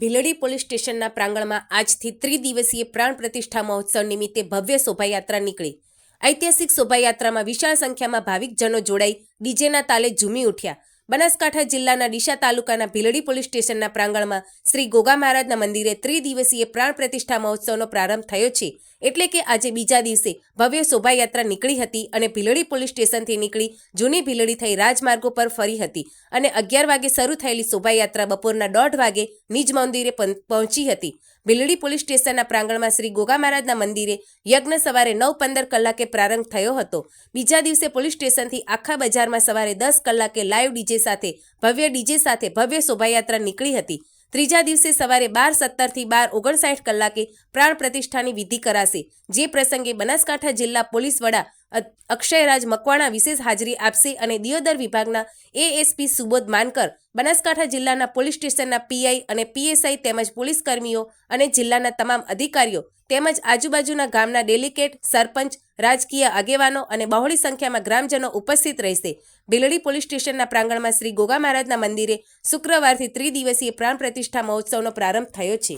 Bhildi police સ્ટેશનના પ્રાંગણમાં આજથી ત્રિદિવસીય પ્રાણ પ્રતિષ્ઠા મહોત્સવ નિમિત્તે ભવ્ય શોભાયાત્રા નીકળી. ઐતિહાસિક શોભાયાત્રામાં વિશાળ સંખ્યામાં ભાવિકજનો જોડાઈ ડીજેના તાલે ઝૂમી ઉઠ્યા. બનાસકાંઠા જિલ્લાના ડીસા તાલુકાના ભીલડી પોલીસ સ્ટેશનના પ્રાંગણમાં શ્રી ગોગા મહારાજના મંદિરે ત્રિદિવસીય પ્રાણ પ્રતિષ્ઠા મહોત્સવનો પ્રારંભ થયો છે. એટલે કે આજે બીજા દિવસે ભવ્ય શોભાયાત્રા નીકળી હતી અને ભીલડી પોલીસ સ્ટેશનથી નીકળી જૂની ભીલડી થઈ રાજમાર્ગો પર ફરી હતી અને અગિયાર વાગે શરૂ થયેલી શોભાયાત્રા બપોરના દોઢ વાગે નિજ મંદિરે પહોંચી હતી. ભીલડી પોલીસ સ્ટેશનના પ્રાંગણમાં શ્રી ગોગા મહારાજના મંદિરે યજ્ઞ સવારે નવ પંદર કલાકે પ્રારંભ થયો હતો. બીજા દિવસે પોલીસ સ્ટેશનથી આખા બજારમાં સવારે દસ કલાકે લાઈવ ડીજે સાથે ભવ્ય ડીજે સાથે ભવ્ય શોભાયાત્રા નીકળી હતી. ત્રીજા દિવસે સવારે બાર સત્તરથી બાર ઓગણસાઠ કલાકે પ્રાણ પ્રતિષ્ઠાની વિધિ કરાશે. જે પ્રસંગે બનાસકાંઠા જિલ્લા પોલીસ વડા અક્ષયરાજ મકવાણા વિશેષ હાજરી આપશે અને દિયોદર વિભાગના એએસપી સુબોધ માનકર, બનાસકાંઠા જિલ્લાના પોલીસ સ્ટેશનના પીઆઈ અને પીએસઆઈ તેમજ પોલીસ કર્મીઓ અને જિલ્લાના તમામ અધિકારીઓ તેમજ આજુબાજુના ગામના ડેલિકેટ, સરપંચ, રાજકીય આગેવાનો અને બહોળી સંખ્યામાં ગ્રામજનો ઉપસ્થિત રહેશે. બિલડી પોલીસ સ્ટેશનના પ્રાંગણમાં શ્રી ગોગા મહારાજના મંદિરે શુક્રવારથી ત્રિદિવસીય પ્રાણ પ્રતિષ્ઠા મહોત્સવનો પ્રારંભ થયો છે.